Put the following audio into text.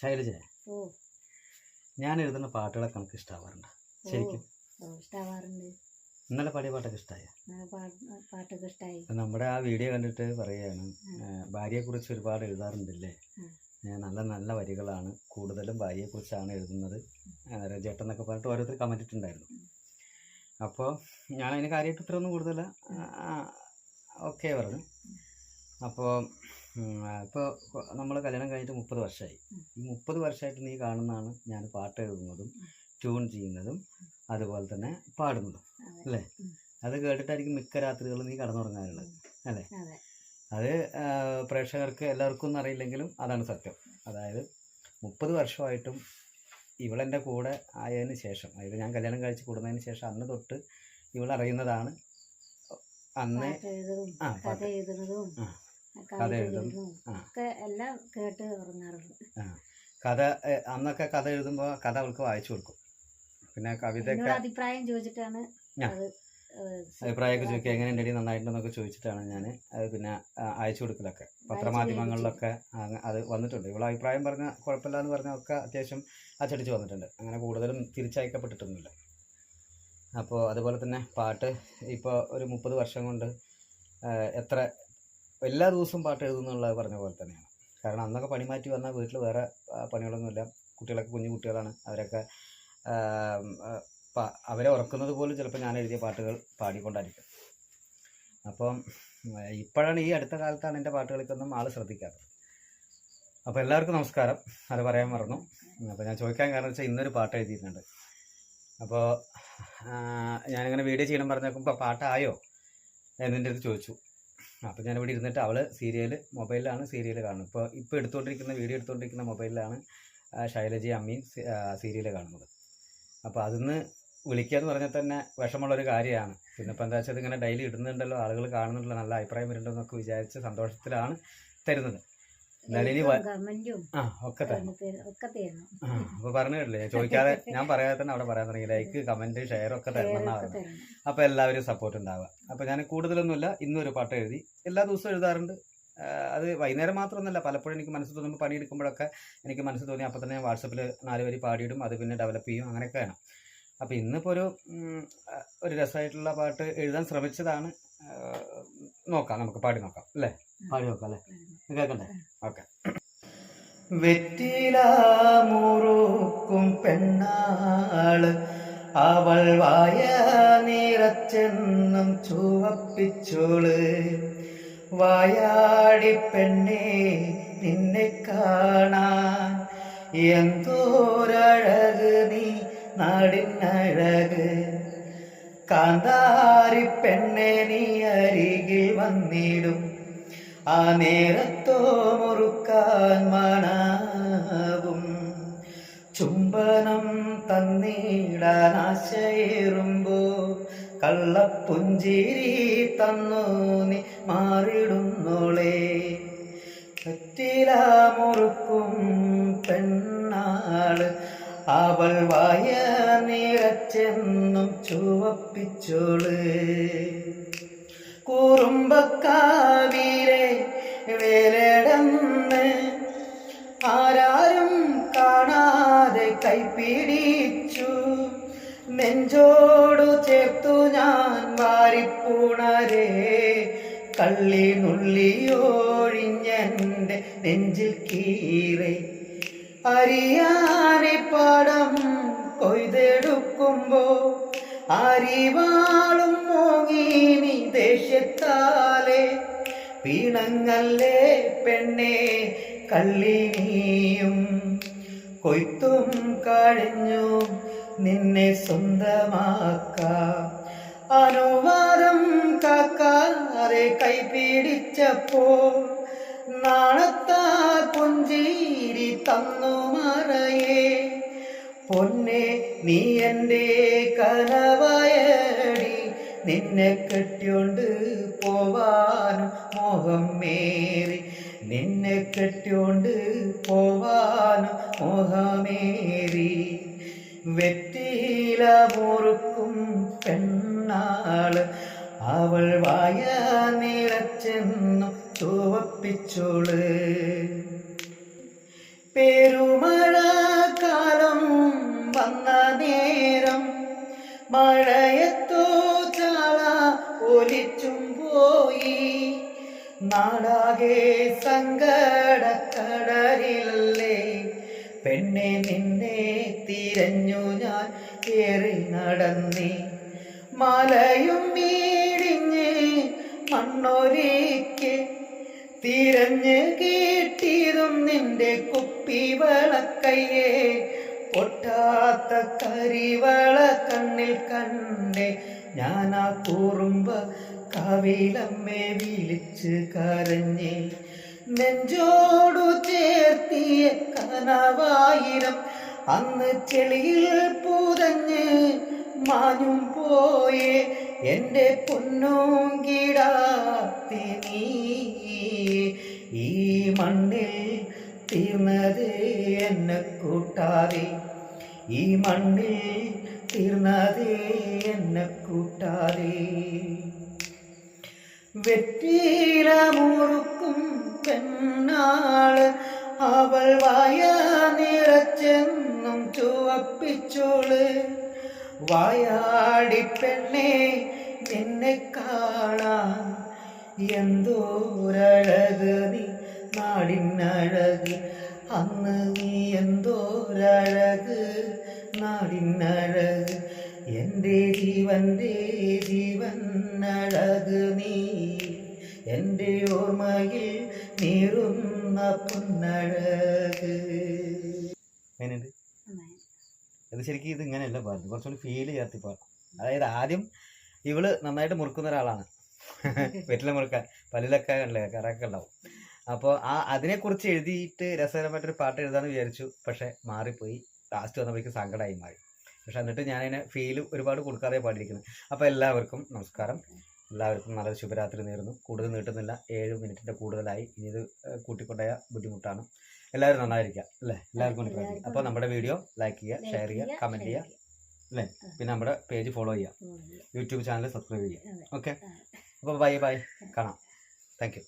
ശൈലജ ഞാൻ എഴുതുന്ന പാട്ടുകളൊക്കെ നമുക്ക് ഇഷ്ടാവാറുണ്ട്? ശരിക്കും? ഇഷ്ടാവാറുണ്ട്. ഇന്നലെ പാടിയ പാട്ടൊക്കെ ഇഷ്ടമായ പാട്ടൊക്കെ ഇഷ്ടായി. നമ്മുടെ ആ വീഡിയോ കണ്ടിട്ട് പറയുകയാണ് ഭാര്യയെക്കുറിച്ച് ഒരുപാട് എഴുതാറുണ്ടല്ലേ? ഞാൻ നല്ല നല്ല വരികളാണ്. കൂടുതലും ഭാര്യയെ കുറിച്ചാണ് എഴുതുന്നത്. രജേട്ടൻ എന്നൊക്കെ പറഞ്ഞിട്ട് ഓരോരുത്തർ കമന്റ് ഇട്ടുണ്ടായിരുന്നു അപ്പോൾ ഞാൻ അതിന് കാര്യമായിട്ട് ഇത്രയൊന്നും കൂടുതല ഓക്കെ പറഞ്ഞു. അപ്പോൾ ഇപ്പോൾ നമ്മൾ കല്യാണം കഴിഞ്ഞിട്ട് മുപ്പത് വർഷമായി. ഈ മുപ്പത് വർഷമായിട്ട് നീ കാണുന്നതാണ് ഞാൻ പാട്ട് എഴുതുന്നതും ട്യൂൺ ചെയ്യുന്നതും അതുപോലെ തന്നെ പാടുന്നതും. അല്ലേ. അത് കേട്ടിട്ടായിരിക്കും മിക്ക രാത്രികളും നീ കടന്നുറങ്ങാറുള്ളത് അല്ലേ? അതെ. പ്രേക്ഷകർക്ക് എല്ലാവർക്കും ഒന്നും അറിയില്ലെങ്കിലും അതാണ് സത്യം. അതായത് മുപ്പത് വർഷമായിട്ടും ഇവളെന്റെ കൂടെ ആയതിന് ശേഷം അതായത് ഞാൻ കല്യാണം കഴിച്ച് കൂടുന്നതിന് ശേഷം അന്ന് തൊട്ട് ഇവളറിയുന്നതാണ് അന്ന് ആ, കഥ എഴുതും. ഒക്കെ എല്ലാം കേട്ട് ഉറങ്ങാറുണ്ട്. കഥ അന്നൊക്കെ കഥ എഴുതുമ്പോൾ കഥ അവൾക്ക് വായിച്ചു കൊടുക്കും. പിന്നെ കവിത അഭിപ്രായം ചോദിച്ചിട്ടാണ് അഭിപ്രായമൊക്കെ ചോദിക്കുക എങ്ങനെയുണ്ടെടി നന്നായിട്ടുണ്ടെന്നൊക്കെ ചോദിച്ചിട്ടാണ് ഞാൻ അത് പിന്നെ അയച്ചു കൊടുക്കലൊക്കെ. പത്രമാധ്യമങ്ങളിലൊക്കെ അത് വന്നിട്ടുണ്ട്. ഇവളെ അഭിപ്രായം പറഞ്ഞ കുഴപ്പമില്ല എന്ന് പറഞ്ഞൊക്കെ ഒക്കെ അത്യാവശ്യം അച്ചടിച്ച് വന്നിട്ടുണ്ട്. അങ്ങനെ കൂടുതലും തിരിച്ചയക്കപ്പെട്ടിട്ടൊന്നുമില്ല. അപ്പോൾ അതുപോലെ തന്നെ പാട്ട് ഇപ്പോൾ ഒരു മുപ്പത് വർഷം കൊണ്ട് ആ, എത്ര എല്ലാ ദിവസവും പാട്ട് എഴുതുന്നുള്ളത് പറഞ്ഞ പോലെ തന്നെയാണ്. കാരണം അന്നൊക്കെ പണി മാറ്റി വന്നാൽ വീട്ടിൽ വേറെ പണികളൊന്നുമില്ല. കുട്ടികളൊക്കെ കുഞ്ഞു കുട്ടികളാണ്. അവരൊക്കെ അവരെ ഉറക്കുന്നത് പോലും ചിലപ്പോൾ ഞാൻ എഴുതിയ പാട്ടുകൾ പാടിക്കൊണ്ടായിരിക്കും. അപ്പം ഇപ്പോഴാണ് ഈ അടുത്ത കാലത്താണ് എന്റെ പാട്ടുകൾക്കൊന്നും ആൾ ശ്രദ്ധിക്കാത്തത്. അപ്പോൾ എല്ലാവർക്കും നമസ്കാരം. അത് പറയാൻ മറന്നു. അപ്പോൾ ഞാൻ ചോദിക്കാൻ കാരണം വെച്ചാൽ ഇന്നൊരു പാട്ട് എഴുതിയിട്ടുണ്ട്. അപ്പോൾ ഞാനിങ്ങനെ വീഡിയോ ചെയ്യണം പറഞ്ഞപ്പോൾ പാട്ടായോ? എന്നെ അടുത്ത് ചോദിച്ചു. അപ്പോൾ ഞാൻ ഇവിടെ ഇരുന്നിട്ട് അവൾ സീരിയൽ മൊബൈലിലാണ് സീരിയൽ കാണുന്നത്. ഇപ്പോൾ ഇപ്പോൾ എടുത്തുകൊണ്ടിരിക്കുന്ന വീഡിയോ എടുത്തുകൊണ്ടിരിക്കുന്ന മൊബൈലിലാണ് ശൈലജി അമ്മീൻ സീരിയൽ കാണുന്നത്. അപ്പോൾ അതിന്ന് വിളിക്കുക എന്ന് പറഞ്ഞാൽ തന്നെ വിഷമമുള്ളൊരു കാര്യമാണ്. പിന്നെ ഇപ്പം എന്താ വെച്ചാൽ ഇങ്ങനെ ഡെയിലി ഇടുന്നുണ്ടല്ലോ ആളുകൾ കാണുന്നുണ്ടല്ലോ നല്ല അഭിപ്രായം വരുന്നുണ്ടോ എന്നൊക്കെ വിചാരിച്ച് സന്തോഷത്തിലാണ് തരുന്നത്. കമന്റും ഒക്കെ തരണം പറഞ്ഞു കേട്ടില്ലേ? ചോദിക്കാതെ ഞാൻ പറയാതെ തന്നെ അവിടെ പറയാൻ തുടങ്ങി. ലൈക്ക് കമന്റ് ഷെയർ ഒക്കെ തരണം എന്നാണ്. അപ്പോൾ എല്ലാവരും സപ്പോർട്ട് ഉണ്ടാവുക. അപ്പൊ ഞാൻ കൂടുതലൊന്നുമില്ല ഇന്നൊരു പാട്ട് എഴുതി. എല്ലാ ദിവസവും എഴുതാറുണ്ട്. അത് വൈകുന്നേരം മാത്രമൊന്നുമല്ല പലപ്പോഴും എനിക്ക് മനസ്സ് തോന്നുമ്പോൾ പണിയെടുക്കുമ്പോഴൊക്കെ എനിക്ക് മനസ്സ് തോന്നി അപ്പോൾ തന്നെ വാട്സപ്പിൽ നാല് വരി പാടിയിടും അത് പിന്നെ ഡെവലപ്പ് ചെയ്യും അങ്ങനെയൊക്കെ വേണം. അപ്പോൾ ഇന്നിപ്പോൾ ഒരു ഒരു രസമായിട്ടുള്ള പാട്ട് എഴുതാൻ ശ്രമിച്ചതാണ്. നോക്കാം നമുക്ക് പാടി നോക്കാം അല്ലേ? പാടി നോക്കാം അല്ലേ? കേൾക്കണ്ടേ? ഓക്കെ. വെറ്റില മുറുക്കും പെണ്ണാൾ. അവൾ വായ നിറച്ചെന്നും ചുവപ്പിച്ചോൾ. വായാടി പെണ്ണെ നിന്നെ കാണാൻ. എന്തോരഴക് നീ നാടിനഴക്. കാന്താരി പെണ്ണെ നീ അരികിൽ വന്നിടും. ആ നേരത്തോ മുറുക്കാൻ മണാവും. ചുംബനം തന്നിടാൻ ആശയേറുമ്പോ കള്ളപ്പുഞ്ചിരി തന്നു നീ മാറിടുന്നോളെ. പറ്റില മുറുക്കും പെണ്ണാൾ. അവൾ വായ നിറച്ചെന്നും ചുവപ്പിച്ചോൾ. കുറുമ്പക്കാവിലെ വേലടന്ന് ആരാരും കാണാതെ കൈപിടിച്ചു. നെഞ്ചോടു ചേർത്തു ഞാൻ വാരിപ്പുണരേ. കള്ളി നുള്ളിയോഴിഞ്ഞെന്റെ നെഞ്ചിൽ കീറെ. അറിയാനെ പാടം കൊയ്തെടുക്കുമ്പോ അറിവാളും മോങ്ങിനി ദേഷ്യത്താലെ. പീണങ്ങല്ലേ പെണ്ണെ കള്ളിനിയും കൊയ്ത്തും കഴിഞ്ഞു നിന്നെ സ്വന്തമാക്ക. അനുവാദം കാക്കാറെ കൈപിടിച്ചപ്പോൾ നാണത്താ പുഞ്ചീരി തന്നു മറയേ. പൊന്നെ നീ എന്റെ കനവയടി നിന്നെ കെട്ടിയോണ്ട് പോവാനും മോഹം മോഹമേറി നിന്നെ കെട്ടിയോണ്ട് പോവാനും മോഹമേറി. വെറ്റിയില മുറുക്കും പെണ്ണാൾ. അവൾ വായ നിറച്ചെന്നു ചുവപ്പിച്ചോൾ. പെരുമഴ കാലം വന്ന നേരം മഴയത്ത് നാടാകെ സങ്കടക്കടലിലല്ലേ? പെണ്ണെ നിന്നെ തിരഞ്ഞു ഞാൻ ഏറി നടന്നേ. മലയും മീടിഞ്ഞ് മണ്ണൊലിക്ക് തിരഞ്ഞ് കേട്ടിതും നിന്റെ കുപ്പി വളക്കയ്യേ. പൊട്ടാത്ത കരിവള കണ്ണിൽ കണ്ടേ ആ കൂറുമ്പ കവിലമ്മേ വിളിച്ച് കരഞ്ഞേ. നെഞ്ചോടു ചേർത്തിയ കനവായിരം അന്ന് ചെളിയിൽ പൂതഞ്ഞ് മാഞ്ഞും പോയേ. എന്റെ പൊന്നോങ്കിടാത്തി നീ ഈ മണ്ണിൽ തീർന്നത് എന്നെ കൂട്ടാതെ. ഈ മണ്ണിൽ തീർന്നതേ എന്നെ കൂട്ടാതെ. വെറ്റീല മുറുക്കും പെണ്ണാൾ അവൾ വായ നിറച്ചെന്നും ചുവപ്പിച്ചോൾ. വായാടി പെണ്ണെ എന്നെ കാണാൻ എന്തോരഴക് നീ നാടിനഴക്. അന്ന് നീ എന്തോരഴക് നാടിനഴക് എന്റെ ജീവൻ അഴക് നീ. എന്റെ ഓർമ്മയിൽ നീറുന്ന പൊന്നഴക്. ഇത് ശരിക്കും ഇത് ഇങ്ങനെയല്ല പാട്ട് കുറച്ചുകൂടി ഫീൽ ചേർത്തി പാട്ട് അതായത് ആദ്യം ഇവൾ നന്നായിട്ട് മുറുക്കുന്ന ഒരാളാണ്. വെറ്റില മുറുക്കാൻ പല്ലിലൊക്കെ ഉണ്ടല്ലേ കറൊക്കെ ഉണ്ടാവും. അപ്പോൾ ആ അതിനെക്കുറിച്ച് എഴുതിയിട്ട് രസകരമായിട്ടൊരു പാട്ട് എഴുതാമെന്ന് വിചാരിച്ചു പക്ഷെ മാറിപ്പോയി. ലാസ്റ്റ് വന്നപ്പോഴേക്കും സങ്കടമായി മാറി. പക്ഷെ എന്നിട്ട് ഞാനതിനെ ഫീൽ ഒരുപാട് കൊടുക്കാതെ പാടിയിരിക്കുന്നത്. അപ്പോൾ എല്ലാവർക്കും നമസ്കാരം. എല്ലാവർക്കും നല്ലൊരു ശുഭരാത്രി നേരുന്നു. കൂടുതൽ നീട്ടുന്നില്ല. ഏഴ് മിനിറ്റിന്റെ കൂടുതലായി. ഇനി ഇത് കൂട്ടിക്കൊണ്ടായ ബുദ്ധിമുട്ടാണ്. എല്ലാവരും നന്നായിരിക്കാം അല്ലേ? എല്ലാവർക്കും അപ്പോൾ നമ്മുടെ വീഡിയോ ലൈക്ക് ചെയ്യുക ഷെയർ ചെയ്യുക കമന്റ് ചെയ്യുക അല്ലേ? പിന്നെ നമ്മുടെ പേജ് ഫോളോ ചെയ്യുക. യൂട്യൂബ് ചാനൽ സബ്സ്ക്രൈബ് ചെയ്യുക. ഓക്കെ അപ്പോൾ ബൈ ബൈ കാണാം. Thank you